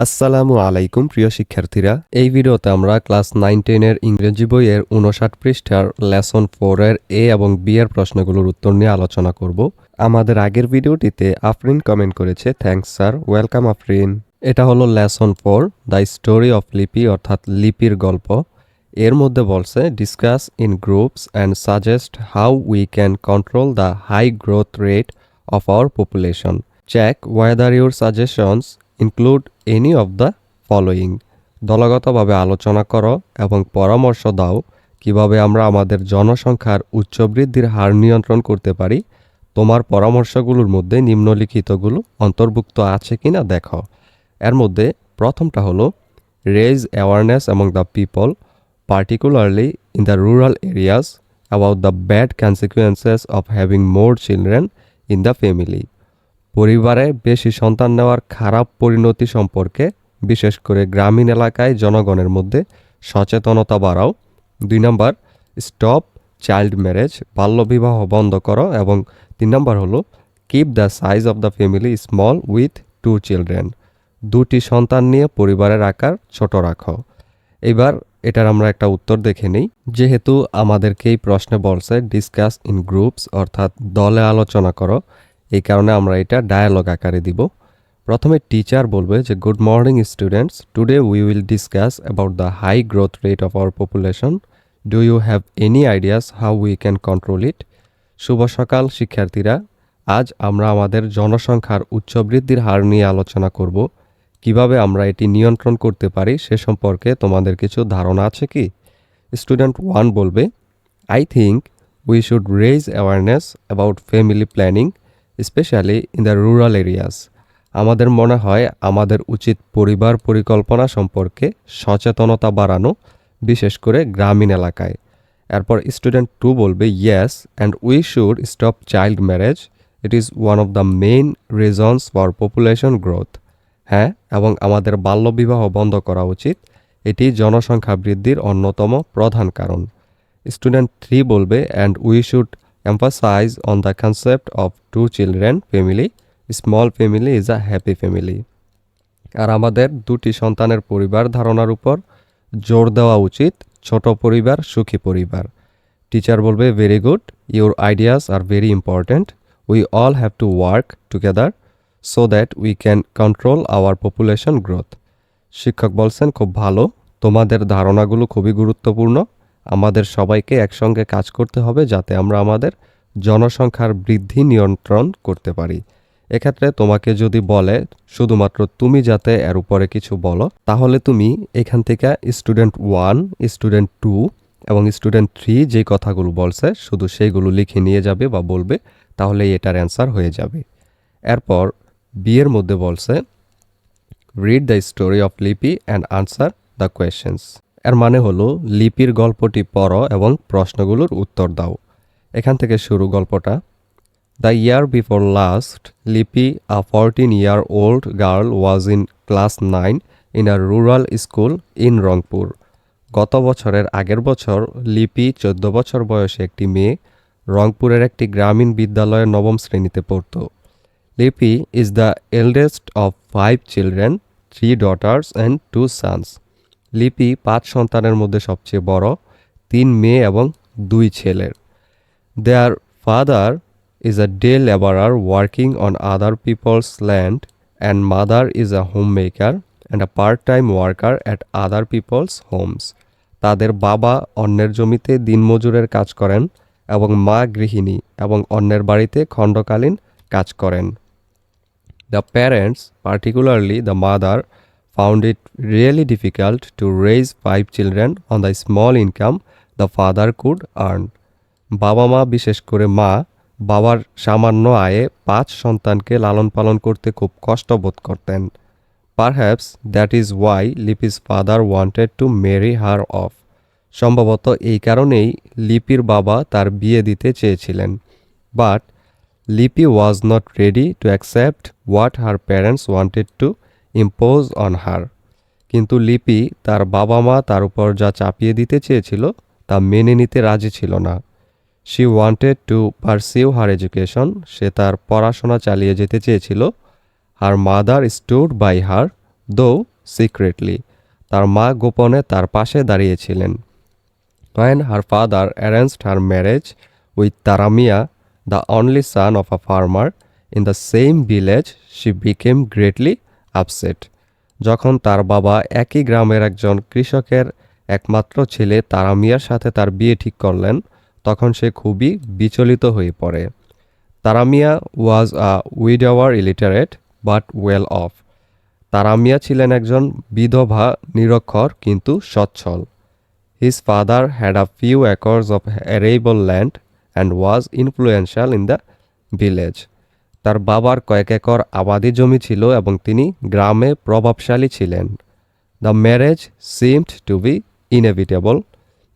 আসসালামু আলাইকুম, প্রিয় শিক্ষার্থীরা। এই ভিডিওতে আমরা ক্লাস নাইন টেনের ইংরেজি বইয়ের উনষাট পৃষ্ঠার লেসন ফোরের এ এবং বি এর প্রশ্নগুলোর উত্তর নিয়ে আলোচনা করব। আমাদের আগের ভিডিওটিতে আফরিন কমেন্ট করেছে থ্যাঙ্কস স্যার ওয়েলকাম আফরিন। এটা হলো lesson four the story of Lipi অর্থাৎ লিপির গল্প। এর মধ্যে বলছে discuss in groups and suggest how we can control the high growth rate of our population check whether your suggestions include any of the following দলগতভাবে আলোচনা করো এবং পরামর্শ দাও কীভাবে আমরা আমাদের জনসংখ্যার উচ্চ বৃদ্ধির হার নিয়ন্ত্রণ করতে পারি। তোমার পরামর্শগুলোর মধ্যে নিম্নলিখিতগুলো অন্তর্ভুক্ত আছে কিনা দেখো। এর মধ্যে প্রথমটা হলো raise awareness among the people particularly in the rural areas, about the bad consequences of having more children in the family পরিবারে বেশি সন্তান নেওয়ার খারাপ পরিণতি সম্পর্কে, বিশেষ করে গ্রামীণ এলাকায় জনগণের মধ্যে সচেতনতা বাড়াও। দুই নম্বর, স্টপ চাইল্ড ম্যারেজ, বাল্যবিবাহ বন্ধ করো এবং তিন নম্বর হলো, keep the size of the family small with two children. দুটি সন্তান নিয়ে পরিবারের আকার ছোট রাখো। এবার এটার আমরা একটা উত্তর দেখে নিই। যেহেতু আমাদেরকে এই প্রশ্নে বলছে ডিসকাস ইন গ্রুপস অর্থাৎ দলে আলোচনা করো। এই কারণে আমরা এটা ডায়ালগ আকারে দিব। প্রথমে টিচার বলবে যে good morning students today we will discuss about the high growth rate of our population do you have any ideas how we can control it শুভ সকাল, শিক্ষার্থীরা। আজ আমরা আমাদের জনসংখ্যার উচ্চ বৃদ্ধির হার নিয়ে আলোচনা করব। কীভাবে আমরা এটি নিয়ন্ত্রণ করতে পারি সে সম্পর্কে তোমাদের কিছু ধারণা আছে কি? স্টুডেন্ট ওয়ান বলবে I think we should raise awareness about family planning specially in the rural areas আমাদের মনে হয় আমাদের উচিত পরিবার পরিকল্পনা সম্পর্কে সচেতনতা বাড়ানো, বিশেষ করে গ্রামীণ এলাকায়। এরপর স্টুডেন্ট টু বলবে yes and we should stop child marriage it is one of the main reasons for population growth হ্যাঁ এবং আমাদের বাল্যবিবাহ বন্ধ করা উচিত। এটি জনসংখ্যা বৃদ্ধির অন্যতম প্রধান কারণ। স্টুডেন্ট থ্রি বলবে and we should emphasise on the concept of two children family small family is a happy family আর আমাদের দুটি সন্তানের পরিবার ধারণার উপর জোর দেওয়া উচিত। ছোট পরিবার, সুখী পরিবার। টিচার বলবে very good your ideas are very important we all have to work together so that we can control our population growth শিক্ষক বলছেন, খুব ভালো। তোমাদের ধারণাগুলো খুবই গুরুত্বপূর্ণ। আমাদের সবাইকে একসঙ্গে কাজ করতে হবে যাতে আমরা আমাদের জনসংখ্যার বৃদ্ধি নিয়ন্ত্রণ করতে পারি। এক্ষেত্রে তোমাকে যদি বলে, শুধুমাত্র তুমি যাতে এর উপরে কিছু বলো, তাহলে তুমি এখান থেকে স্টুডেন্ট ওয়ান স্টুডেন্ট টু এবং স্টুডেন্ট থ্রি যে কথাগুলো বলছে, শুধু সেইগুলো লিখে নিয়ে যাবে বা বলবে তাহলে এটার অ্যান্সার হয়ে যাবে। এরপর বিয়ের মধ্যে বলছে read the story of Lipi and answer the questions এর মানে হলো লিপির গল্পটি পড়ো এবং প্রশ্নগুলোর উত্তর দাও। এখান থেকে শুরু গল্পটা। The year before last Lipi a fourteen year old girl was in class nine in a rural school in Rangpur গত বছরের আগের বছর লিপি চোদ্দ বছর বয়সে একটি মেয়ে, রংপুরের একটি গ্রামীণ বিদ্যালয়ের নবম শ্রেণীতে পড়তো। Lipi is the eldest of five children three daughters and two sons Lipi পাঁচ সন্তানের মধ্যে সবচেয়ে বড় তিন মেয়ে এবং দুই ছেলের। Their father is a day labourer working on other people's land and mother is a homemaker and a part time worker at other people's homes তাদের বাবা অন্যের জমিতে দিনমজুরের কাজ করেন এবং মা গৃহিণী এবং অন্যের বাড়িতে খণ্ডকালীন কাজ করেন। The parents particularly the mother, found it really difficult to raise five children on the small income the father could earn. বাবা মা, বিশেষ করে মা, বাবার সামান্য আয়ে পাঁচ সন্তানকে লালন পালন করতে খুব কষ্ট বোধ করতেন। Perhaps that is why Lipi's father wanted to marry her off সম্ভবত এই কারণেই লিপির বাবা তার বিয়ে দিতে চেয়েছিলেন। But Lipi was not ready to accept what her parents wanted to impose on her কিন্তু লিপি তার বাবা মা তার উপর যা চাপিয়ে দিতে চেয়েছিল তা মেনে নিতে রাজি ছিল না। She wanted to pursue her education সে তার পড়াশোনা চালিয়ে যেতে চেয়েছিল। Her mother stood by her though secretly তার মা গোপনে তার পাশে দাঁড়িয়েছিলেন। When her father arranged her marriage with Taramia, the only son of a farmer in the same village, she became greatly upset. যখন তার বাবা একই গ্রামের একজন কৃষকের একমাত্র ছেলে তারা মিয়ার সাথে তার বিয়ে ঠিক করলেন, তখন সে খুবই বিচলিত হয়ে পড়ে Taramia was a widower illiterate but well off Taramia ছিলেন একজন বিধবা, নিরক্ষর, কিন্তু সচ্ছল His father had a few acres of arable land and was influential in the village. তার বাবার কয়েক একর আবাদি জমি ছিল এবং তিনি গ্রামে প্রভাবশালী ছিলেন। The marriage seemed to be inevitable,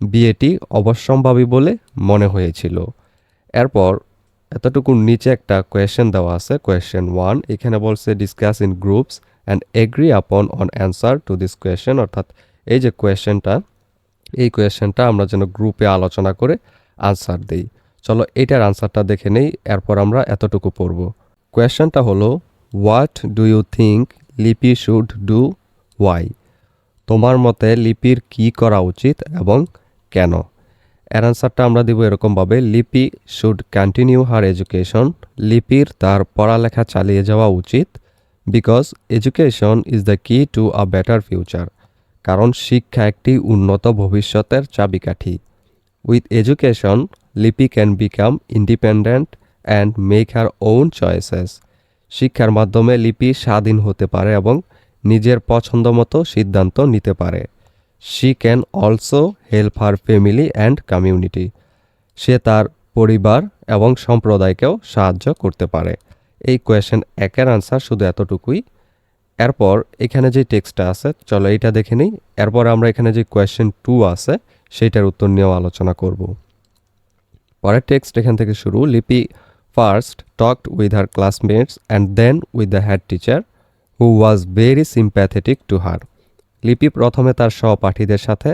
বিয়েটি অবশ্যম্ভাবী বলে মনে হয়েছিল। এরপর এতটুকু নিচে একটা কোয়েশ্চেন দেওয়া আছে, কোয়েশ্চেন ওয়ান। এখানে বলছে, discuss in groups and agree upon on answer to this question. অর্থাৎ এই যে কোয়েশ্চেনটা, এই কোয়েশ্চেনটা আমরা যেন গ্রুপে আলোচনা করে আনসার দেই। চলো এটার আনসারটা দেখে নেই, এরপর আমরা এতটুকু পড়ব। কোয়েশ্চেনটা হলো, what do you think Lipi should do? Why তোমার মতে লিপির কি করা উচিত এবং কেন? এর আনসারটা আমরা দিব এরকমভাবে, Lipi should continue her education, লিপির তার পড়ালেখা চালিয়ে যাওয়া উচিত, because education is the key to a better future, কারণ শিক্ষা একটি উন্নত ভবিষ্যতের চাবিকাঠি। With education Lipi can become independent and make her own choices শিক্ষার মাধ্যমে লিপি স্বাধীন হতে পারে এবং নিজের পছন্দ মতো সিদ্ধান্ত নিতে পারে। She can also help her family and community সে তার পরিবার এবং সম্প্রদায়কেও সাহায্য করতে পারে। এই কোয়েশ্চেন একের আনসার শুধু এতটুকুই। এরপর এখানে যে টেক্সটটা আছে, চলো এইটা দেখে নিই। এরপর আমরা এখানে যে কোয়েশ্চেন টু আছে, সেইটার উত্তর নিয়েও আলোচনা করব। পরের টেক্সট এখান থেকে শুরু, Lipi first talked with her classmates and then with the head teacher who was very sympathetic to her Lipi প্রথমে তার সহপাঠীদের সাথে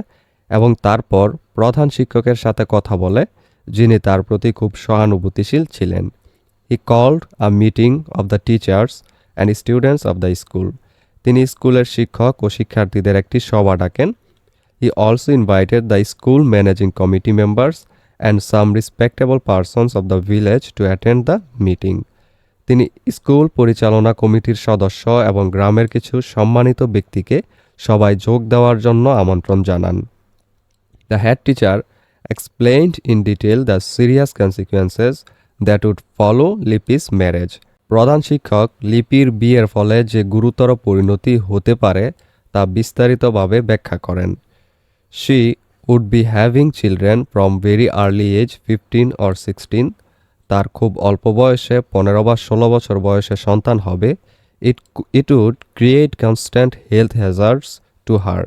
এবং তারপর প্রধান শিক্ষকের সাথে কথা বলে, যিনি তার প্রতি খুব সহানুভূতিশীল ছিলেন। He called a meeting of the teachers and students of the school তিনি স্কুলের শিক্ষক ও শিক্ষার্থীদের একটি সভা ডাকেন। He also invited the school managing committee members and some respectable persons of the village to attend the meeting তিনি school পরিচালনা কমিটির সদস্য এবং গ্রামের কিছু সম্মানিত ব্যক্তিকে সবাই যোগ দেওয়ার জন্য আমন্ত্রণ জানান। The head teacher explained in detail the serious consequences that would follow Lipi's marriage প্রধান শিক্ষক লিপির বিয়ের ফলে যে গুরুতর পরিণতি হতে পারে তা বিস্তারিতভাবে ব্যাখ্যা করেন। She would be having children from very early age fifteen or sixteen তার খুব অল্প বয়সে, পনেরো বা ষোলো বছর বয়সে সন্তান হবে। It it would create constant health hazards to her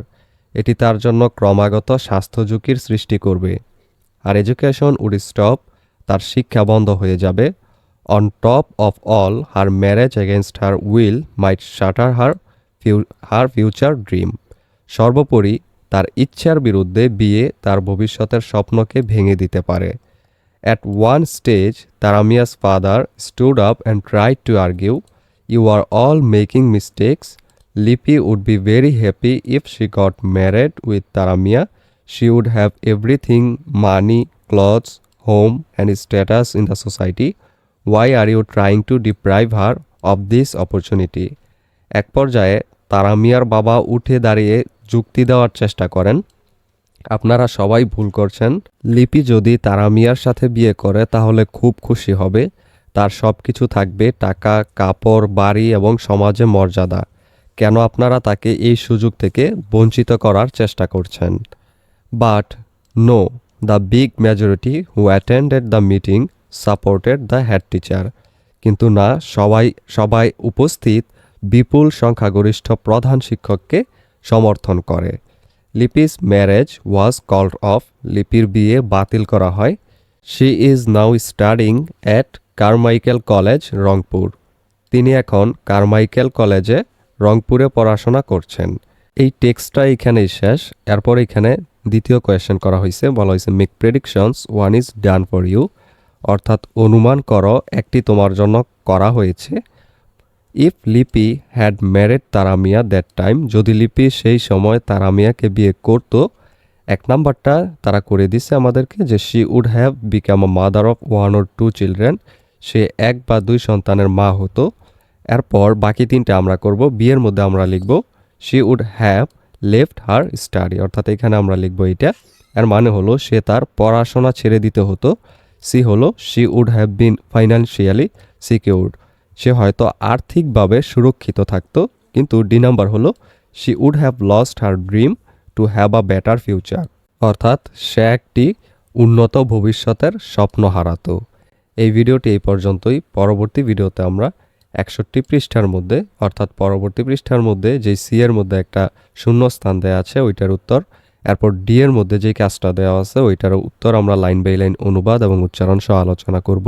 এটি তার জন্য ক্রমাগত স্বাস্থ্য ঝুঁকির সৃষ্টি করবে। আর এডুকেশন উড স্টপ তার শিক্ষা বন্ধ হয়ে যাবে। On top of all her marriage against her will might shatter her few her future dream সর্বোপরি তার ইচ্ছার বিরুদ্ধে বিয়ে তার ভবিষ্যতের স্বপ্নকে ভেঙে দিতে পারে at one stage Taramia's father stood up and try to argue you are all making mistakes Lipi would be very happy if she got married with Taramia she would have everything money, clothes, home, and status in the society. Why are you trying to deprive her of this opportunity? এক পর্যায়ে তারামিয়ার বাবা উঠে দাঁড়িয়ে যুক্তি দেওয়ার চেষ্টা করেন। আপনারা সবাই ভুল করছেন। লিপি যদি তারা মিয়ার সাথে বিয়ে করে, তাহলে খুব খুশি হবে। তার সব কিছু থাকবে, টাকা, কাপড়, বাড়ি এবং সমাজে মর্যাদা। কেন আপনারা তাকে এই সুযোগ থেকে বঞ্চিত করার চেষ্টা করছেন? But, no, the big majority who attended the meeting supported the head teacher. কিন্তু না, সবাই সবাই উপস্থিত বিপুল সংখ্যাগরিষ্ঠ প্রধান শিক্ষককে সমর্থন করে। Lipi's marriage was called off লিপির বিয়ে বাতিল করা হয়। She is now studying at Carmichael college Rangpur. তিনি এখন কারমাইকেল কলেজে রংপুরে পড়াশোনা করছেন। এই টেক্সটটা এখানেই শেষ। এরপর এখানে দ্বিতীয় কোয়েশ্চেন করা হয়েছে বলা হয়েছে make predictions one is done for you অর্থাৎ অনুমান করো, একটি তোমার জন্য করা হয়েছে। If Lipi had married Taramia that time যদি লিপি সেই সময় তারামিয়াকে বিয়ে করতো, এক নাম্বারটা তারা করে দিছে আমাদেরকে যে she would have become a mother of one or two children সে এক বা দুই সন্তানের মা হতো। এরপর বাকি তিনটা আমরা করব। বিয়ের মধ্যে আমরা লিখব she would have left her study অর্থাৎ এখানে আমরা লিখব এটা। এর মানে হলো সে তার পড়াশোনা ছেড়ে দিতে হতো। সি হলো she would have been financially secured সে হয়তো আর্থিকভাবে সুরক্ষিত থাকতো, কিন্তু ডি নাম্বার হলো she would have lost her dream to have a better future অর্থাৎ সে একটি উন্নত ভবিষ্যতের স্বপ্ন হারাতো। এই ভিডিওটি এই পর্যন্তই। পরবর্তী ভিডিওতে আমরা একষট্টি পৃষ্ঠার মধ্যে, অর্থাৎ পরবর্তী পৃষ্ঠার মধ্যে যে সি এর মধ্যে একটা শূন্য স্থান দেওয়া আছে, ওইটার উত্তর। এরপর ডি এর মধ্যে যে কাজটা দেওয়া আছে ওইটার উত্তর আমরা লাইন বাই লাইন অনুবাদ এবং উচ্চারণ সহ আলোচনা করব।